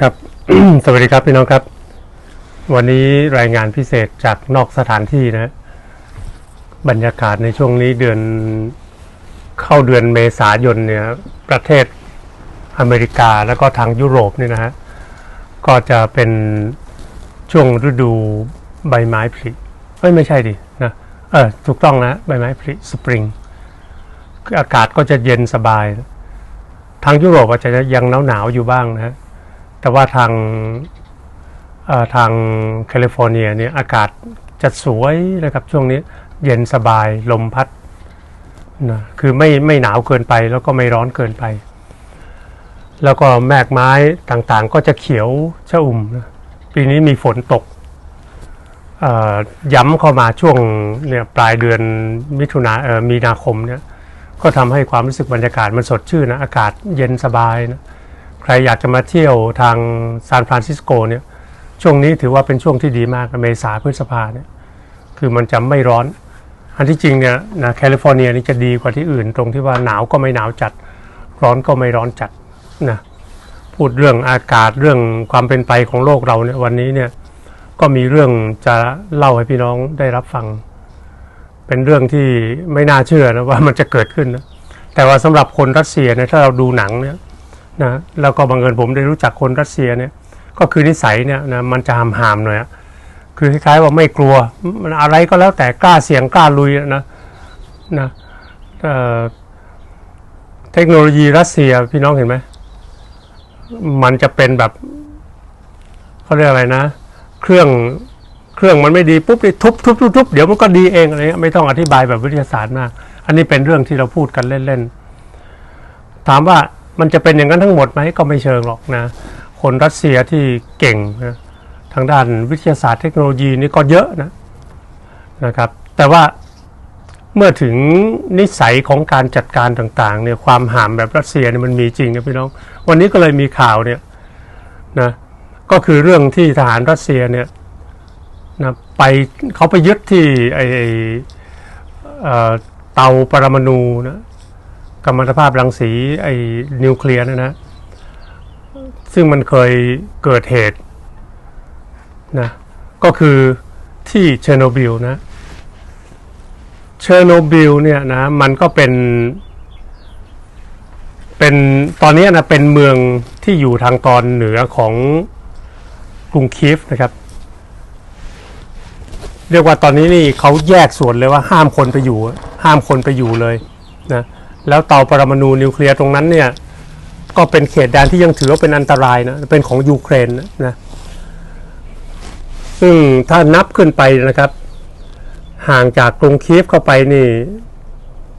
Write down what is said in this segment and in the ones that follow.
ครับ สวัสดีครับพี่น้องครับ วันนี้รายงานพิเศษจากนอกสถานที่นะ บรรยากาศในช่วงนี้เดือนเข้าเดือนเมษายนเนี่ย ประเทศอเมริกาแล้วก็ทางยุโรปนี่นะฮะ ก็จะเป็นช่วงฤดูใบไม้ผลิเอ้ยไม่ใช่ดินะเออถูกต้องนะ ใบไม้ผลิสปริงอากาศก็จะเย็นสบาย ทางยุโรปอาจจะยังหนาวหนาวๆอยู่บ้างนะฮะ แต่ว่าทางทางแคลิฟอร์เนียเนี่ยอากาศจะสวยนะครับช่วงนี้เย็นสบายลมพัดนะคือไม่ไม่หนาวเกินไปแล้วก็ไม่ร้อนเกินไป แล้วก็แมกไม้ต่างๆ ก็จะเขียวชะอุ่มนะปีนี้มีฝนตกย้ำเข้ามาช่วงเนี่ยปลายเดือนมิถุนาเอ่อมีนาคมเนี่ยก็ทำให้ความรู้สึกบรรยากาศมันสดชื่นนะอากาศเย็นสบายนะ ใครอยากจะมาเที่ยวทางซานฟรานซิสโกเนี่ยช่วงนี้ถือว่าเป็นช่วงที่ดีมากเมษาพฤษภาเนี่ยคือมันจะไม่ร้อน อันที่จริงเนี่ยนะแคลิฟอร์เนียนี่จะดีกว่าที่อื่น ตรงที่ว่าหนาวก็ไม่หนาวจัด ร้อนก็ไม่ร้อนจัดนะพูดเรื่องอากาศเรื่องความเป็นไปของโลกเราเนี่ยวันนี้เนี่ยก็มีเรื่องจะเล่าให้พี่น้องได้รับฟัง เป็นเรื่องที่ไม่น่าเชื่อนะว่ามันจะเกิดขึ้นนะแต่ว่าสำหรับคนรัสเซียเนี่ยถ้าเราดูหนังเนี่ย นะแล้วก็บังเอิญผมได้รู้จักคนรัสเซียเนี่ยก็คือนิสัยเนี่ยนะมันจะหามหามหน่อยอะคือคล้ายๆว่าไม่กลัวมันอะไรก็แล้วแต่กล้าเสี่ยงกล้าลุยนะนะเเทคโนโลยีรัสเซียพี่น้องเห็นไหมมันจะเป็นแบบเขาเรียกอะไรนะ เครื่องเครื่องมันไม่ดีปุ๊บนี่ทุบทุบทุบทุบเดี๋ยวมันก็ดีเองอะไรเงี้ยไม่ต้องอธิบายแบบวิทยาศาสตร์มาก อันนี้เป็นเรื่องที่เราพูดกันเล่นๆถามว่า มันจะเป็นอย่างนั้นทั้งหมดไหมก็ไม่เชิงหรอกนะ คนรัสเซียที่เก่งนะทางด้านวิทยาศาสตร์เทคโนโลยีนี่ก็เยอะนะนะครับ แต่ว่าเมื่อถึงนิสัยของการจัดการต่างๆเนี่ยความห่ามแบบรัสเซียเนี่ยมันมีจริงนะพี่น้อง วันนี้ก็เลยมีข่าวเนี่ยนะก็คือเรื่องที่ทหารรัสเซียเนี่ยนะไปเขาไปยึดที่ไอไอเอ่อเตาปรมาณูนะ กัมมันตภาพรังสีไอ้นิวเคลียร์นยนะ ซึ่งมันเคยเกิดเหตุนะก็คือที่เชอร์โนบิลนะเชอร์โนบิลเนี่ยนะมันก็เป็นเป็นตอนนี้นะเป็นเมืองที่อยู่ทางตอนเหนือของกรุงคีฟนะครับ เรียกว่าตอนนี้นี่เขาแยกส่วนเลยว่าห้ามคนไปอยู่ ห้ามคนไปอยู่เลย แล้วเตาปรมาณูนิวเคลียร์ตรงนั้นเนี่ยก็เป็นเขตแดนที่ยังถือว่าเป็นอันตรายนะเป็นของยูเครนนะซึ่งถ้านับขึ้นไปนะครับ ห่างจากกรุงคีฟเข้าไปนี่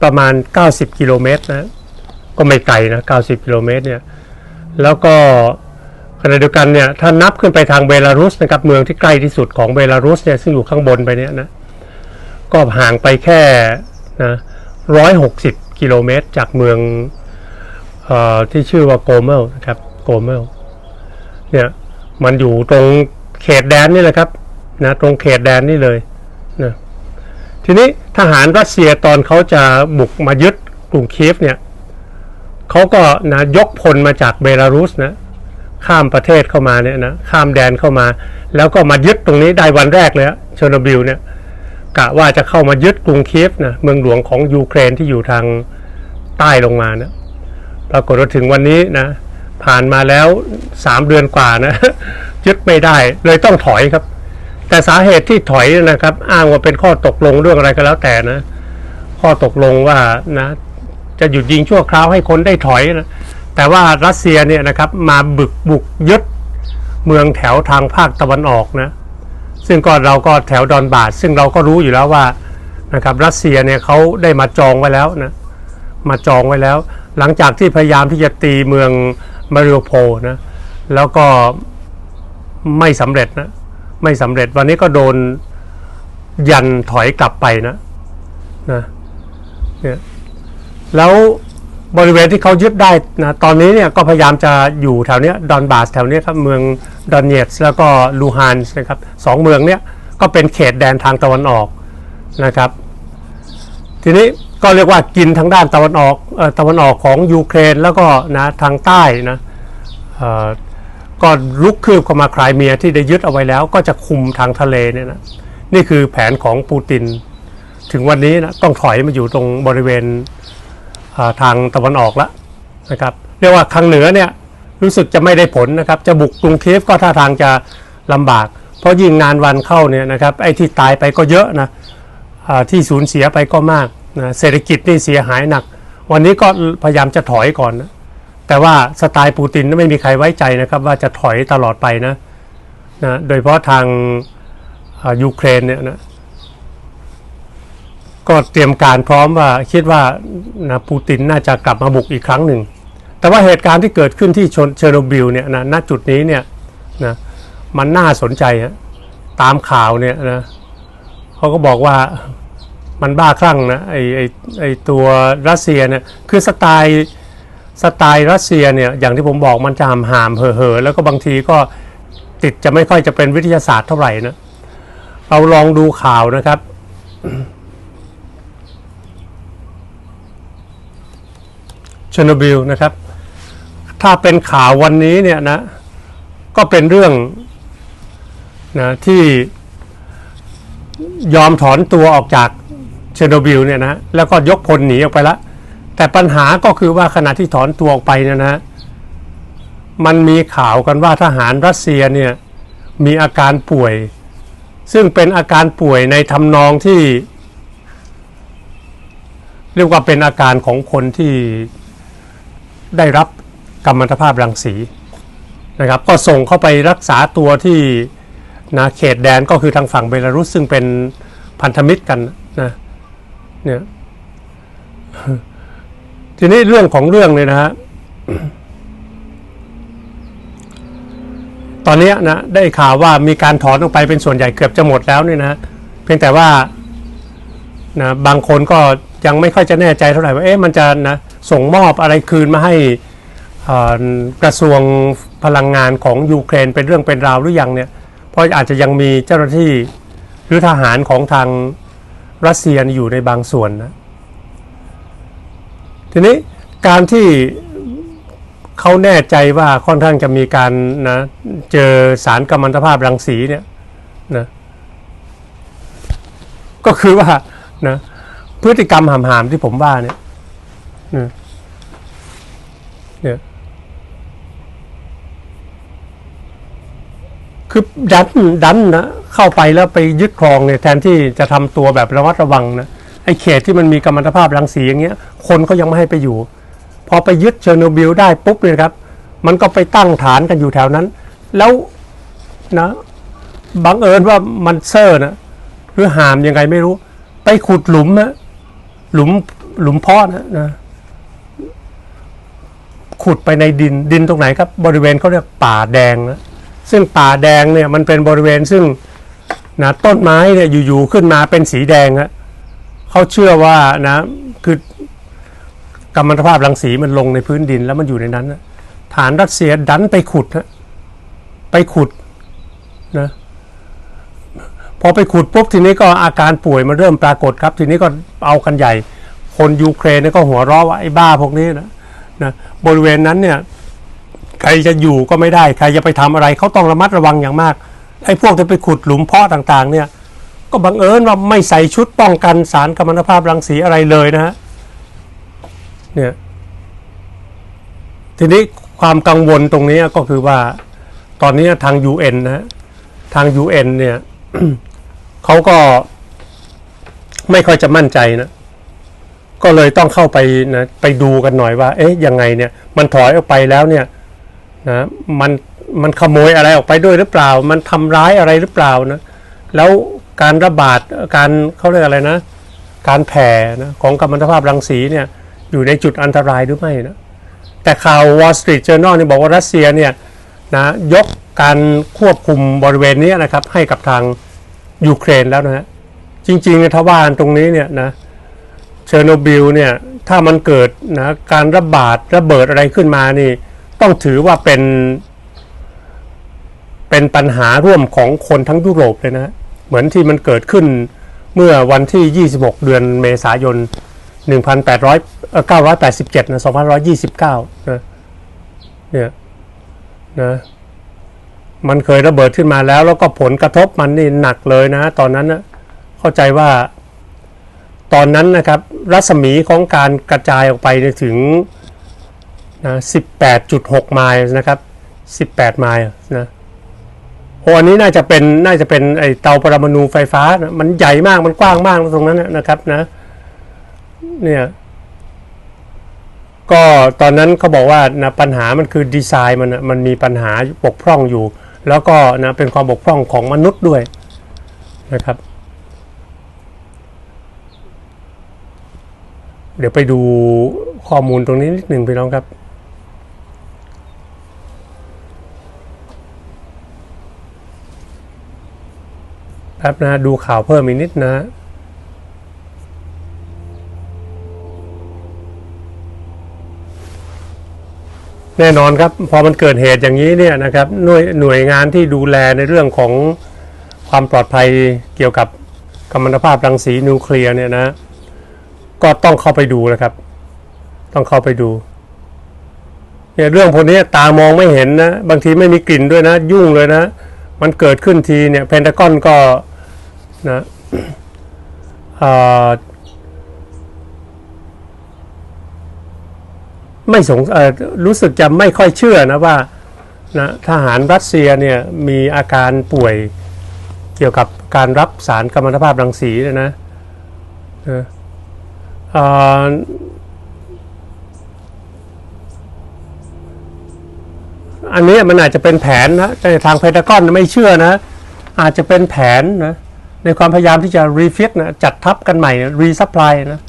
ประมาณ 90 กิโลเมตรนะก็ไม่ไกลนะ 90 กิโลเมตรเนี่ยแล้วก็ขณะเดียวกันเนี่ยถ้านับขึ้นไปทางเบลารุสนะครับเมืองที่ใกล้ที่สุดของเบลารุสเนี่ยซึ่งอยู่ข้างบนไปเนี่ยนะก็ห่างไปแค่นะร้อยหกสิบ กิโลเมตรจากเมืองอที่ชื่อว่าโกเมลนะครับโกเมลเนี่ยมันอยู่ตรงเขตแดนนี่แหละครับนะตรงเขตแดนนี่เลยนะทีนี้ทหารรัสเซียตอนเขาจะบุกมายึดกรุงคีฟเนี่ยเขาก็นะยกพลมาจากเบลารุสนะข้ามประเทศเข้ามาเนี่ยนะข้ามแดนเข้ามา แล้วก็มายึดตรงนี้ได้วันแรกเลยอะเชอร์โนบิลเนี่ย กะว่าจะเข้ามายึดกรุงเคียฟนะเมืองหลวงของยูเครนที่อยู่ทางใต้ลงมานะปรากฏว่าถึงวันนี้นะ ผ่านมาแล้วสามเดือนกว่านะยึดไม่ได้เลยต้องถอยครับ แต่สาเหตุที่ถอยนะครับ อ้างว่าเป็นข้อตกลงเรื่องอะไรก็แล้วแต่นะ ข้อตกลงว่านะจะหยุดยิงชั่วคราวให้คนได้ถอยนะแต่ว่ารัสเซียเนี่ยนะครับมาบึกบุกยึดเมืองแถวทางภาคตะวันออกนะ ซึ่งก็เราก็แถวดอนบาดซึ่งเราก็รู้อยู่แล้วว่านะครับรัสเซียเนี่ยเขาได้มาจองไว้แล้วนะมาจองไว้แล้ว หลังจากที่พยายามที่จะตีเมืองมาริโอโพลนะแล้วก็ไม่สำเร็จนะไม่สำเร็จวันนี้ก็โดนยันถอยกลับไปนะนะเนี่ยแล้ว บริเวณที่เขายึดได้นะตอนนี้เนี่ยก็พยายามจะอยู่แถวเนี้ยดอนบาสแถวเนี้ยครับเมืองดอนเนตส์แล้วก็ลูฮานส์นะครับสองเมืองเนี้ยก็เป็นเขตแดนทางตะวันออกนะครับ ทีนี้ก็เรียกว่ากินทางด้านตะวันออกอตะวันออกของยูเครนแล้วก็นะทางใต้นะก็ลุกคืบเข้ามาครายเมียที่ได้ยึดเอาไว้แล้ว ก็จะคุมทางทะเลเนี่ยนะนี่คือแผนของปูติน ถึงวันนี้นะต้องถอยมาอยู่ตรงบริเวณ ทางตะวันออกแล้วนะครับเรียกว่าทางเหนือเนี่ยรู้สึกจะไม่ได้ผลนะครับจะบุกกรุงเคียฟก็ท่าทางจะลำบาก เพราะยิ่งนานวันเข้าเนี่ยนะครับไอ้ที่ตายไปก็เยอะนะที่สูญเสียไปก็มากนะเศรษฐกิจนี่เสียหายหนัก วันนี้ก็พยายามจะถอยก่อนนะแต่ว่าสไตล์ปูตินไม่มีใครไว้ใจนะครับว่าจะถอยตลอดไปนะนะโดยเฉพาะทางยูเครนเนี่ยนะ ก็เตรียมการพร้อมว่าคิดว่านะปูตินน่าจะกลับมาบุกอีกครั้งหนึ่ง แต่ว่าเหตุการณ์ที่เกิดขึ้นที่ชนเชอร์โนบิลเนี่ยนะณจุดนี้เนี่ยนะมันน่าสนใจฮะตามข่าวเนี่ยนะเขาก็บอกว่ามันบ้าคลั่งนะไอไอไอตัวรัสเซียเนี่ยคือสไตล์สไตล์รัสเซียเนี่ยอย่างที่ผมบอกมันจะหามหามเห่อเห่อแล้วก็บางทีก็ติดจะไม่ค่อยจะเป็นวิทยาศาสตร์เท่าไหร่นะเราลองดูข่าวนะครับ ชอร์โนบิลนะครับ ถ้าเป็นข่าววันนี้เนี่ยนะ ก็เป็นเรื่องนะที่ยอมถอนตัวออกจากเชอร์โนบิลเนี่ยนะแล้วก็ยกพลหนีออกไปละแต่ปัญหาก็คือว่าขณะที่ถอนตัวออกไปเนี่ยนะ มันมีข่าวกันว่าทหารรัสเซียเนี่ยมีอาการป่วย ซึ่งเป็นอาการป่วยในทำนองที่ เรียกว่าเป็นอาการของคนที่ ได้รับกัมมันตภาพรังสีนะครับ ก็ส่งเข้าไปรักษาตัวที่นะเขตแดนก็คือทางฝั่งเบลารุสซึ่งเป็นพันธมิตรกันนะเนี่ยทีนี้เรื่องของเรื่องเนี่ยนะฮะตอนนี้นะได้ข่าวว่ามีการถอนออกไปเป็นส่วนใหญ่เกือบจะหมดแล้วเนี่ยนะเพียงแต่ว่านะบางคนก็ยังไม่ค่อยจะแน่ใจเท่าไหร่ว่าเอ๊ะมันจะนะ ส่งมอบอะไรคืนมาให้กระทรวงพลังงานของยูเครนเป็นเรื่องเป็นราวหรือยังเนี่ยเพราะอาจจะยังมีเจ้าหน้าที่หรือทหารของทางรัสเซียอยู่ในบางส่วนนะทีนี้การที่เขาแน่ใจว่าค่อนข้างจะมีการนะเจอสารกัมมันตภาพรังสีเนี่ยนะก็คือว่านะพฤติกรรมหามๆที่ผมว่าเนี่ย นะเนี่ยคือดันดันนะเข้าไปแล้วไปยึดครองเนี่ยแทนที่จะทำตัวแบบระมัดระวังนะไอ้เขตที่มันมีกัมมันตภาพรังสีอย่างเงี้ย คนก็ยังไม่ให้ไปอยู่ พอไปยึดเชอร์โนบิลได้ปุ๊บเนี่ยครับ มันก็ไปตั้งฐานกันอยู่แถวนั้น แล้วนะบังเอิญว่ามันเซอร์นะหรือหามยังไงไม่รู้ ไปขุดหลุมนะหลุมหลุมพาะนะนะ ขุดไปในดินดินตรงไหนครับบริเวณเขาเรียกป่าแดงนะซึ่งป่าแดงเนี่ยมันเป็นบริเวณซึ่งนะต้นไม้เนี่ยอยู่ๆขึ้นมาเป็นสีแดงฮะเขาเชื่อว่านะคือกัมมันตภาพรังสีมันลงในพื้นดินแล้วมันอยู่ในนั้นนะฐานรัสเซียดันไปขุดฮะไปขุดนะพอไปขุดปุ๊บทีนี้ก็อาการป่วยมันเริ่มปรากฏครับ ทีนี้ก็เอากันใหญ่ คนยูเครนก็หัวเราะว่าไอ้บ้าพวกนี้นะ นะบริเวณนั้นเนี่ยใครจะอยู่ก็ไม่ได้ ใครจะไปทำอะไรเขาต้องระมัดระวังอย่างมากไอ้พวกที่ไปขุดหลุมเพาะต่างๆ เนี่ยก็บังเอิญว่าไม่ใส่ชุดป้องกันสารกัมมันตภาพรังสีอะไรเลยนะฮะเนี่ยทีนี้ความกังวลตรงนี้ก็คือว่าตอนนี้ทาง UN นะทาง UN เนี่ยเขาก็ไม่ค่อยจะมั่นใจนะ ก็เลยต้องเข้าไปนะไปดูกันหน่อยว่า เอ๊ะยังไงเนี่ย มันถอยออกไปแล้วเนี่ยนะมันมันขโมยอะไรออกไปด้วยหรือเปล่า มันทำร้ายอะไรหรือเปล่านะแล้วการระบาดการเขาเรียกอะไรนะ การแผ่นะของกัมมันตภาพรังสีเนี่ยอยู่ในจุดอันตรายหรือไม่นะแต่ข่าว Wall Street Journal เนี่ยบอกว่ารัสเซียเนี่ยนะยกการควบคุมบริเวณนี้นะครับให้กับทางยูเครนแล้วนะฮะจริงๆเนี่ยถ้าว่าตรงนี้เนี่ยนะ อร์โนบิลเนี่ยถ้ามันเกิดนะการระบาดระเบิดอะไรขึ้นมานี่ ต้องถือว่าเป็น เป็นปัญหาร่วมของคนทั้งยุโรปเลยนะ เหมือนที่มันเกิดขึ้นเมื่อวันที่ 26 เดือนเมษายน 1800 987นะ2129นะเนี่ยนะมันเคยระเบิดขึ้นมาแล้ว แล้วก็ผลกระทบมันนี่หนักเลยนะ ตอนนั้นนะเข้าใจว่า ตอนนั้นนะครับรัศมีของการกระจายออกไปถึงนะ18.6 ไมล์นะครับ 18 ไมล์นะโอ้อันนี้น่าจะเป็นน่าจะเป็นไอเตาปรมาณูไฟฟ้านะมันใหญ่มากมันกว้างมากตรงนั้นนะนะครับนะเนี่ยก็ตอนนั้นเขาบอกว่านะปัญหามันคือดีไซน์มันนะมันมีปัญหาบกพร่องอยู่ แล้วก็นะเป็นความบกพร่องของมนุษย์ด้วยนะครับ เดี๋ยวไปดูข้อมูลตรงนี้นิดหนึ่งพี่น้องครับ แป๊บนะดูข่าวเพิ่มอีกนิดนะแน่นอนครับพอมันเกิดเหตุอย่างนี้เนี่ยนะครับหน่วยหน่วยงานที่ดูแลในเรื่องของความปลอดภัยเกี่ยวกับกัมมันตภาพรังสีนิวเคลียร์เนี่ยนะ ก็ต้องเข้าไปดูนะครับ ต้องเข้าไปดูเนี่ยเรื่องพวกนี้ตามองไม่เห็นนะ บางทีไม่มีกลิ่นด้วยนะ ยุ่งเลยนะ มันเกิดขึ้นทีเนี่ยเพนทากอนก็นะอ่อไม่สงรู้สึกจะไม่ค่อยเชื่อนะว่านะทหารรัสเซียเนี่ยมีอาการป่วยเกี่ยวกับการรับสารกัมมันตภาพรังสีเนี่ยนะนะ อันนี้มันอาจจะเป็นแผนนะแต่ทางเพนทากอนไม่เชื่อนะ อาจจะเป็นแผนนะในความพยายามที่จะรีฟิตนะจัดทัพกันใหม่รีซัพพลายนะ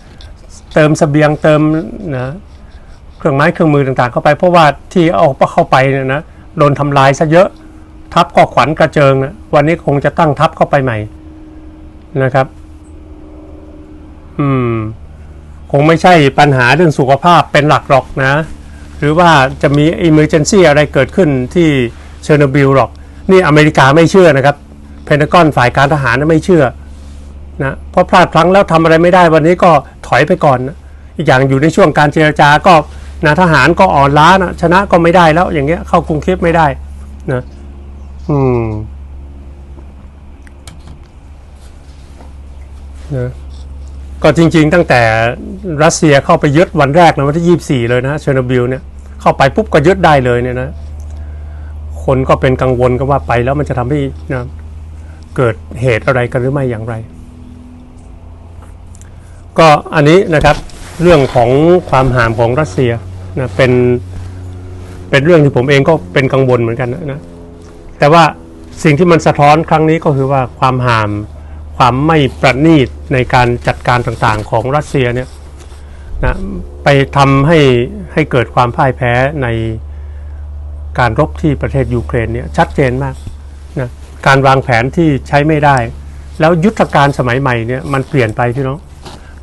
เติมสเสบียงเติมนะเครื่องไม้เครื่องมือต่างๆ เข้าไปเพราะว่าที่เอาเข้าไปเนี่ยนะโดนทำลายซะเยอะทัพก็ขวัญกระเจิงนะวันนี้คงจะตั้งทัพเข้าไปใหม่นะครับ อืม งไม่ใช่ปัญหาเรื่องสุขภาพเป็นหลักหรอกนะ หรือว่าจะมี emergency อะไรเกิดขึ้นที่เชอร์โนบิลหรอก นี่อเมริกาไม่เชื่อนะครับ เพนทากอนฝ่ายการทหารไม่เชื่อนะเพราะพลาดพลั้งแล้วทำอะไรไม่ได้วันนี้ก็ถอยไปก่อนนะอีกอย่างอยู่ในช่วงการเจรจาก็นะทหารก็อ่อนล้านะชนะก็ไม่ได้แล้วอย่างเงี้ยเข้ากรุงเทพไม่ได้นะอืมนะ ก็จริง ๆ ตั้งแต่รัสเซียเข้าไปยึดวันแรกนะวันที่ 24 เลยนะเชอร์โนบิลเนี่ยเข้าไปปุ๊บก็ยึดได้เลยเนี่ยนะคนก็เป็นกังวลกันว่าไปแล้วมันจะทำให้นะเกิดเหตุอะไรกันหรือไม่อย่างไร ก็อันนี้นะครับเรื่องของความห่ามของรัสเซียนะเป็นเป็นเรื่องที่ผมเองก็เป็นกังวลเหมือนกันนะนะแต่ว่าสิ่งที่มันสะท้อนครั้งนี้ก็คือว่าความห่าม ความไม่ประณีตในการจัดการต่างๆของรัสเซียเนี่ยนะไปทำให้ให้เกิดความพ่ายแพ้ในการรบที่ประเทศยูเครนเนี่ยชัดเจนมากนะการวางแผนที่ใช้ไม่ได้ แล้วยุทธการสมัยใหม่เนี่ยมันเปลี่ยนไปพี่น้อง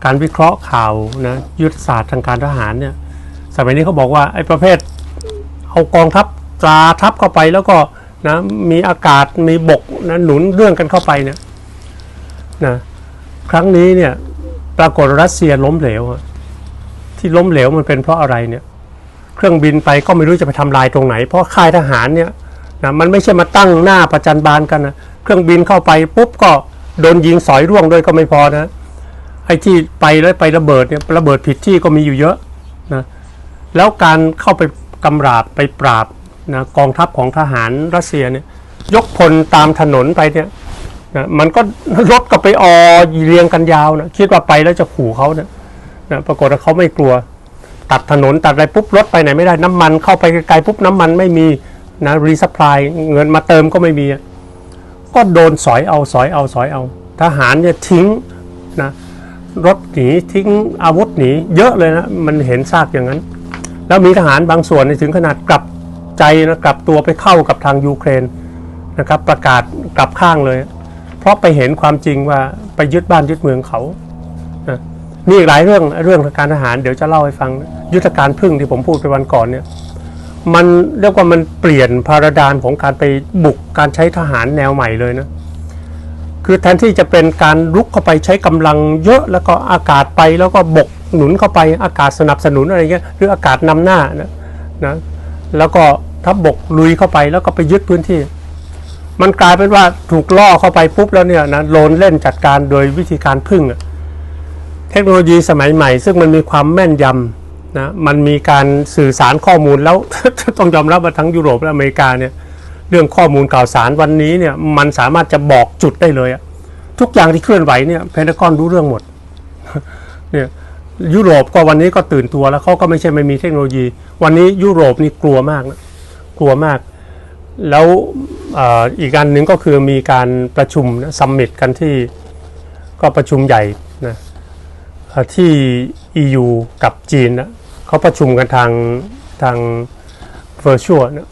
การวิเคราะห์ข่าวนะยุทธศาสตร์ทางการทหารเนี่ยสมัยนี้เขาบอกว่าไอ้ประเภทเอากองทัพตราทัพเข้าไปแล้วก็นะมีอากาศมีบกนะหนุนเรื่องกันเข้าไปเนี่ย นะครั้งนี้เนี่ยปรากฏรัสเซียล้มเหลว ที่ล้มเหลวมันเป็นเพราะอะไรเนี่ย เครื่องบินไปก็ไม่รู้จะไปทำลายตรงไหน เพราะค่ายทหารเนี่ยนะมันไม่ใช่มาตั้งหน้าประจันบานกันนะเครื่องบินเข้าไปปุ๊บก็โดนยิงสอยร่วงด้วยก็ไม่พอนะไอ้ที่ไปแล้วไประเบิดเนี่ยระเบิดผิดที่ก็มีอยู่เยอะนะแล้วการเข้าไปกำราบไปปราบนะกองทัพของทหารรัสเซียเนี่ยยกพลตามถนนไปเนี่ย นะมันก็รถก็ไปออเรียงกันยาวนะคิดว่าไปแล้วจะขู่เขาเนี่ยนะปรากฏว่าเขาไม่กลัว ตัดถนนตัดอะไรปุ๊บรถไปไหนไม่ได้น้ำมันเข้าไปไกลๆปุ๊บน้ำมันไม่มีนะรีซัพพลายเงินมาเติมก็ไม่มี ก็โดนสอยเอาสอยเอาสอยเอา ทหารเนี่ยทิ้งนะรถหนีทิ้งอาวุธหนีเยอะเลยนะมันเห็นซากอย่างนั้น แล้วมีทหารบางส่วนเนี่ยถึงขนาดกลับใจนะกลับตัวไปเข้ากับทางยูเครนนะครับประกาศกลับข้างเลย เพราะไปเห็นความจริงว่าไปยึดบ้านยึดเมืองเขานะมีอีกหลายเรื่องเรื่องการทหารเดี๋ยวจะเล่าให้ฟัง ยุทธการพึ่งที่ผมพูดไปวันก่อนเนี่ยมันเรียกว่ามันเปลี่ยนพาราดานของการไปบุกการใช้ทหารแนวใหม่เลยนะคือแทนที่จะเป็นการลุกเข้าไปใช้กำลังเยอะแล้วก็อากาศไปแล้วก็บกหนุนเข้าไปอากาศสนับสนุนอะไรเงี้ยหรืออากาศนำหน้านะนะแล้วก็ทัพบบกลุยเข้าไปแล้วก็ไปยึดพื้นที่ มันกลายเป็นว่าถูกล่อเข้าไปปุ๊บแล้วเนี่ยนะโลนเล่นจัดการโดยวิธีการพึ่งเทคโนโลยีสมัยใหม่ ซึ่งมันมีความแม่นยำนะมันมีการสื่อสารข้อมูลแล้วต้องยอมรับว่าทั้งยุโรปและอเมริกาเนี่ยเรื่องข้อมูลข่าวสารวันนี้เนี่ยมันสามารถจะบอกจุดได้เลยอะทุกอย่างที่เคลื่อนไหวเนี่ยเพนทากอนรู้เรื่องหมดเนี่ยยุโรปก็วันนี้ก็ตื่นตัวแล้วเขาก็ไม่ใช่ไม่มีเทคโนโลยี วันนี้ยุโรปนี่กลัวมากนะกลัวมาก แล้ว อีกอันหนึ่งก็คือมีการประชุมนะซัมมิตกันที่ก็ประชุมใหญ่นะที่ EU กับจีนนะเขาประชุมกันทางทาง virtual นะ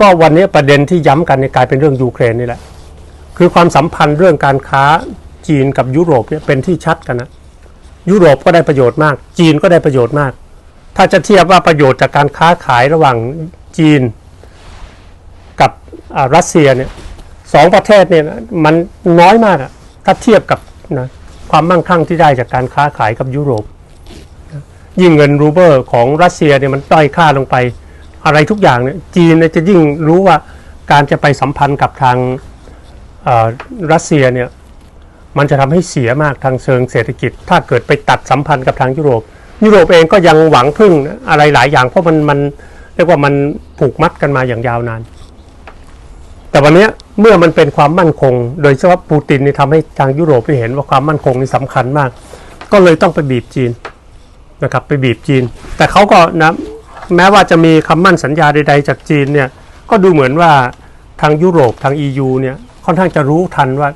ก็วันนี้ประเด็นที่ย้ำกันเนี่ยกลายเป็นเรื่องยูเครนนี่แหละ คือความสัมพันธ์เรื่องการค้าจีนกับยุโรปเนี่ยเป็นที่ชัดกันนะยุโรปก็ได้ประโยชน์มาก จีนก็ได้ประโยชน์มาก ถ้าจะเทียบว่าประโยชน์จากการค้าขายระหว่างจีน รัสเซียเนี่ยสองประเทศเนี่ยมันน้อยมากอะถ้าเทียบกับนะความมั่งคั่งที่ได้จากการค้าขายกับยุโรป ยิ่งเงินรูเบิลของรัสเซียเนี่ยมันด้อยค่าลงไปอะไรทุกอย่างเนี่ยจีนจะยิ่งรู้ว่าการจะไปสัมพันธ์กับทางรัสเซียเนี่ยมันจะทำให้เสียมากทางเชิงเศรษฐกิจ ถ้าเกิดไปตัดสัมพันธ์กับทางยุโรป ยุโรปเองก็ยังหวังพึ่งอะไรหลายอย่างเพราะมันมันเรียกว่ามันผูกมัดกันมาอย่างยาวนาน แต่วันนี้เมื่อมันเป็นความมั่นคง โดยเฉพาะปูตินนี่ทำให้ทางยุโรปได้เห็นว่าความมั่นคงนี่สำคัญมาก ก็เลยต้องไปบีบจีนนะครับไปบีบจีน แต่เขาก็นะแม้ว่าจะมีคำมั่นสัญญาใด ๆ จากจีนเนี่ยก็ดูเหมือนว่าทางยุโรปทาง EU เนี่ยค่อนข้างจะรู้ทันว่า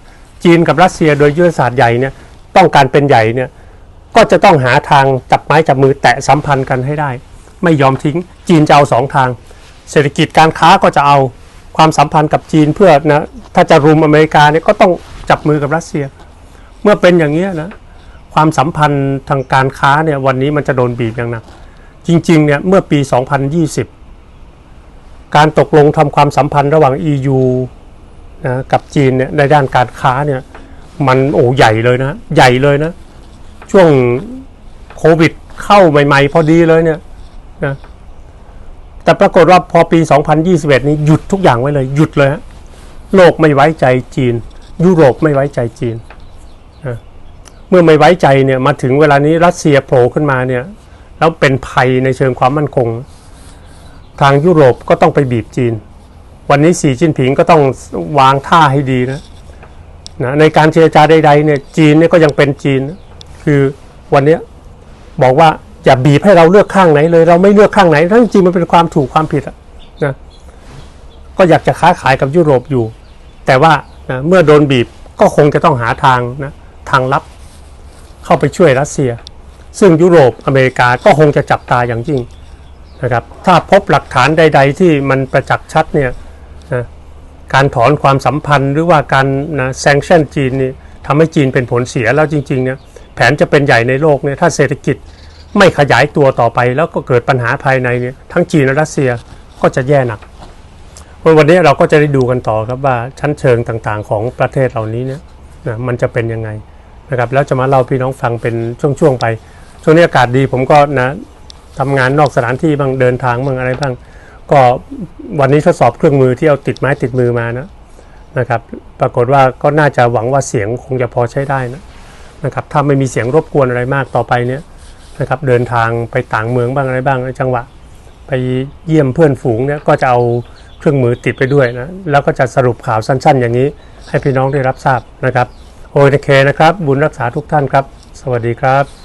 จีนกับรัสเซียโดยยุทธศาสตร์ใหญ่เนี่ยต้องการเป็นใหญ่เนี่ยก็จะต้องหาทางจับไม้จับมือแตะสัมพันธ์กันให้ได้ ไม่ยอมทิ้งจีนจะเอาสองทาง เศรษฐกิจการค้าก็จะเอา ความสัมพันธ์กับจีนเพื่อนะถ้าจะรุมอเมริกาเนี่ยก็ต้องจับมือกับรัสเซีย เมื่อเป็นอย่างนี้ยนะความสัมพันธ์ทางการค้าเนี่ยวันนี้มันจะโดนบีบอย่างหนักจริงๆเนี่ยเมื่อปี 2020 การตกลงทำความสัมพันธ์ระหว่าง EU นะกับจีนเนี่ยในด้านการค้าเนี่ยมันโอ้ใหญ่เลยนะ ใหญ่เลยนะ ช่วงโควิดเข้าใหม่ ๆ พอดีเลยเนี่ยนะ แต่ปรากฏว่าพอปี 2021 นี้หยุดทุกอย่างไว้เลย หยุดเลยฮะโลกไม่ไว้ใจจีน ยุโรปไม่ไว้ใจจีน เมื่อไม่ไว้ใจเนี่ยมาถึงเวลานี้รัสเซียโผล่ขึ้นมาเนี่ยแล้วเป็นภัยในเชิงความมั่นคง ทางยุโรปก็ต้องไปบีบจีน วันนี้สีจิ้นผิงก็ต้องวางท่าให้ดีนะนะในการเจรจาใดๆเนี่ยจีนเนี่ยก็ยังเป็นจีน คือวันนี้บอกว่า อย่าบีบให้เราเลือกข้างไหนเลย เราไม่เลือกข้างไหน ทั้งจริงมันเป็นความถูกความผิดนะก็อยากจะค้าขายกับยุโรปอยู่ แต่ว่านะเมื่อโดนบีบก็คงจะต้องหาทางนะทางลับเข้าไปช่วยรัสเซีย ซึ่งยุโรปอเมริกาก็คงจะจับตาอย่างยิ่งนะครับ ถ้าพบหลักฐานใด ๆ ที่มันประจักษ์ชัดเนี่ยนะการถอนความสัมพันธ์หรือว่าการนะแซงชั่นจีนนี่ทำให้จีนเป็นผลเสียแล้วจริงๆเนี่ยแผนจะเป็นใหญ่ในโลกเนี่ยถ้าเศรษฐกิจ ไม่ขยายตัวต่อไปแล้วก็เกิดปัญหาภายในเนี่ยทั้งจีนและรัสเซียก็จะแย่หนักวันนี้เราก็จะได้ดูกันต่อครับว่าชั้นเชิงต่างๆ ของประเทศเหล่านี้เนี่ยนะมันจะเป็นยังไงนะครับแล้วจะมาเล่าพี่น้องฟังเป็นช่วงๆไป ช่วงนี้อากาศดีผมก็นะทำงานนอกสถานที่บ้างเดินทางบ้างอะไรบ้าง ก็วันนี้ทดสอบเครื่องมือที่เอาติดไม้ติดมือมานะนะครับ ปรากฏว่าก็น่าจะหวังว่าเสียงคงจะพอใช้ได้นะนะครับถ้าไม่มีเสียงรบกวนอะไรมากต่อไปเนี่ย นะครับเดินทางไปต่างเมืองบ้างอะไรบ้างจังหวะ ไปเยี่ยมเพื่อนฝูงเนี่ยก็จะเอาเครื่องมือติดไปด้วยนะแล้วก็จะสรุปข่าวสั้น ๆ อย่างนี้ ให้พี่น้องได้รับทราบนะครับโอเคนะครับ บุญรักษาทุกท่านครับ สวัสดีครับ